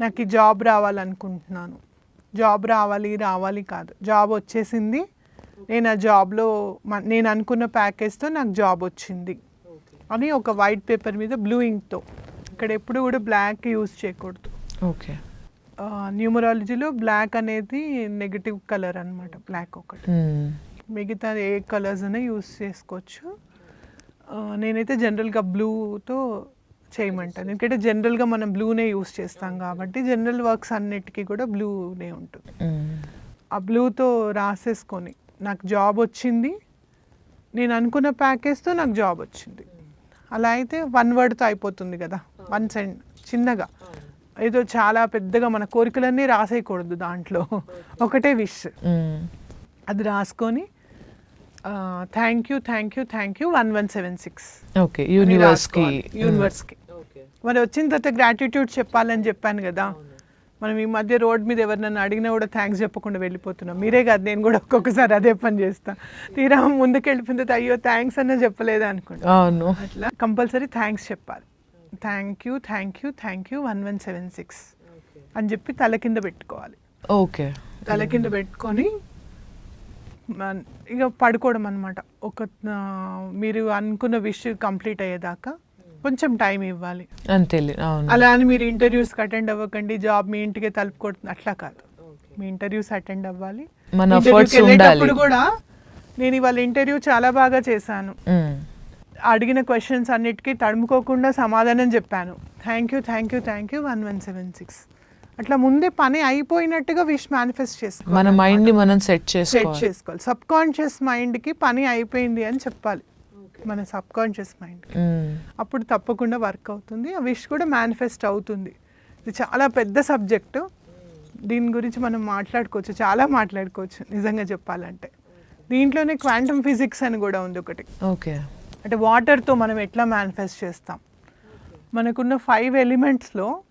నాకు ఈ job రావాలనుకుంటున్నాను. Job రావాలి రావాలి కాదు. జాబ్ వచ్చేసింది. నేను ఆ జాబ్లో నేను అనుకున్న ప్యాకేజ్తో నాకు జాబ్ వచ్చింది. అని ఒక వైట్ పేపర్ మీద బ్లూ ఇంక్తో. ఇక్కడ ఎప్పుడు కూడా బ్లాక్ యూజ్ చేయకూడదు. ఓకే. న్యూమరాలజీలో బ్లాక్ అనేది నెగిటివ్ కలర్ అన్నమాట. బ్లాక్ ఒకటి. మిగతా ఏ కలర్స్ అయినా యూస్ చేసుకోవచ్చు. నేనైతే జనరల్గా బ్లూతో చేయమంటాను. ఎందుకంటే జనరల్గా మనం బ్లూనే యూస్ చేస్తాం కాబట్టి జనరల్ వర్క్స్ అన్నిటికీ కూడా బ్లూనే ఉంటుంది. మ్మ్. ఆ బ్లూతో రాసేసుకొని నాకు జాబ్ వచ్చింది నేను అనుకున్న ప్యాకేజ్తో నాకు జాబ్ వచ్చింది. అలా అయితే వన్ వర్డ్తో అయిపోతుంది కదా వన్ సెండ్ చిన్నగా. ఏదో చాలా పెద్దగా మన కోరికలన్నీ రాసేయకూడదు దాంట్లో. ఒకటే విష్ మ్మ్. అది రాసుకొని thank you thank you thank you one one seven six okay యూనివర్స్కి యూనివర్స్కి మరి వచ్చిన తర్వాత గ్రాటిట్యూడ్ చెప్పాలని చెప్పాను కదా. మనం ఈ మధ్య రోడ్ మీద ఎవరినైనా అడిగినా కూడా థ్యాంక్స్ చెప్పకుండా వెళ్ళిపోతున్నాం. మీరే కాదు నేను కూడా ఒక్కొక్కసారి అదే పని చేస్తా. తీరా ముందుకు వెళ్ళిపోయిన తర్వాత అయ్యో థ్యాంక్స్ అన్న చెప్పలేదు అనుకుంటా. అవును. అట్లా కంపల్సరీ థ్యాంక్స్ చెప్పాలి. Thank you thank you thank you one one seven six అని చెప్పి తల కింద పెట్టుకోవాలి. ఓకే తల కింద పెట్టుకొని ఇక పడుకోవడం అనమాట ఒక మీరు అనుకున్న విష్ కంప్లీట్ అయ్యేదాకా కొంచెం టైం ఇవ్వాలి. అంతేలే అలా అని మీరు ఇంటర్వ్యూస్కి అటెండ్ అవ్వకండి జాబ్ మీ ఇంటికి తలుపు కొడుతుంది అట్లా కాదు. మీ ఇంటర్వ్యూస్ అటెండ్ అవ్వాలి. మన వెళ్ళేటప్పుడు. కూడా నేను ఇవాళ ఇంటర్వ్యూ చాలా బాగా చేశాను. అడిగిన క్వశ్చన్స్ అన్నిటికీ తడుముకోకుండా సమాధానం చెప్పాను. Thank you thank you thank you one one seven six అట్లా ముందే పని అయిపోయినట్టుగా విష్ మేనిఫెస్ట్ చేసుకోవాలి మన మైండ్ని మనం సెట్ సెట్ చేసుకోవాలి చేసుకోవాలి. సబ్ కాన్షియస్ మైండ్కి పని అయిపోయింది అని చెప్పాలి. మన సబ్ కాన్షియస్ మైండ్కి మ్మ్. అప్పుడు తప్పకుండా వర్క్ అవుతుంది. ఆ విష్ కూడా మేనిఫెస్ట్ అవుతుంది. ఇది చాలా పెద్ద సబ్జెక్టు దీని గురించి మనం మాట్లాడుకోవచ్చు. చాలా మాట్లాడుకోవచ్చు. నిజంగా చెప్పాలంటే. దీంట్లోనే క్వాంటమ్ ఫిజిక్స్ అని కూడా ఉంది ఒకటి. ఓకే అంటే వాటర్తో మనం ఎట్లా మేనిఫెస్ట్ చేస్తాం? మనకున్న ఫైవ్ ఎలిమెంట్స్లో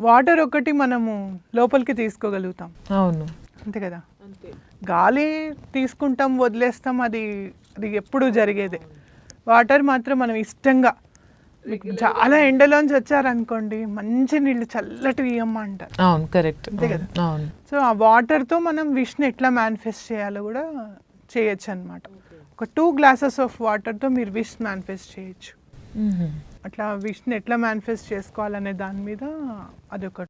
వాటర్ ఒకటి మనము లోపలికి తీసుకోగలుగుతాం. అవును. అంతే కదా? గాలి తీసుకుంటాం వదిలేస్తాం అది అది ఎప్పుడు జరిగేదే. వాటర్ మాత్రం మనం ఇష్టంగా మీకు చాలా ఎండలోంచి వచ్చారనుకోండి మంచి నీళ్ళు చల్లటి ఇయ్యమ్మ అంటారు. అవును కరెక్ట్. అంతే కదా. అవును సో ఆ వాటర్తో మనం విష్ని ఎట్లా మేనిఫెస్ట్ చేయాలో కూడా చేయొచ్చు అనమాట ఒక టూ గ్లాసెస్ ఆఫ్ వాటర్తో మీరు విష్ మేనిఫెస్ట్ చేయొచ్చు. అట్లా విష్ని ఎట్లా మేనిఫెస్ట్ చేసుకోవాలనే దాని మీద అదొక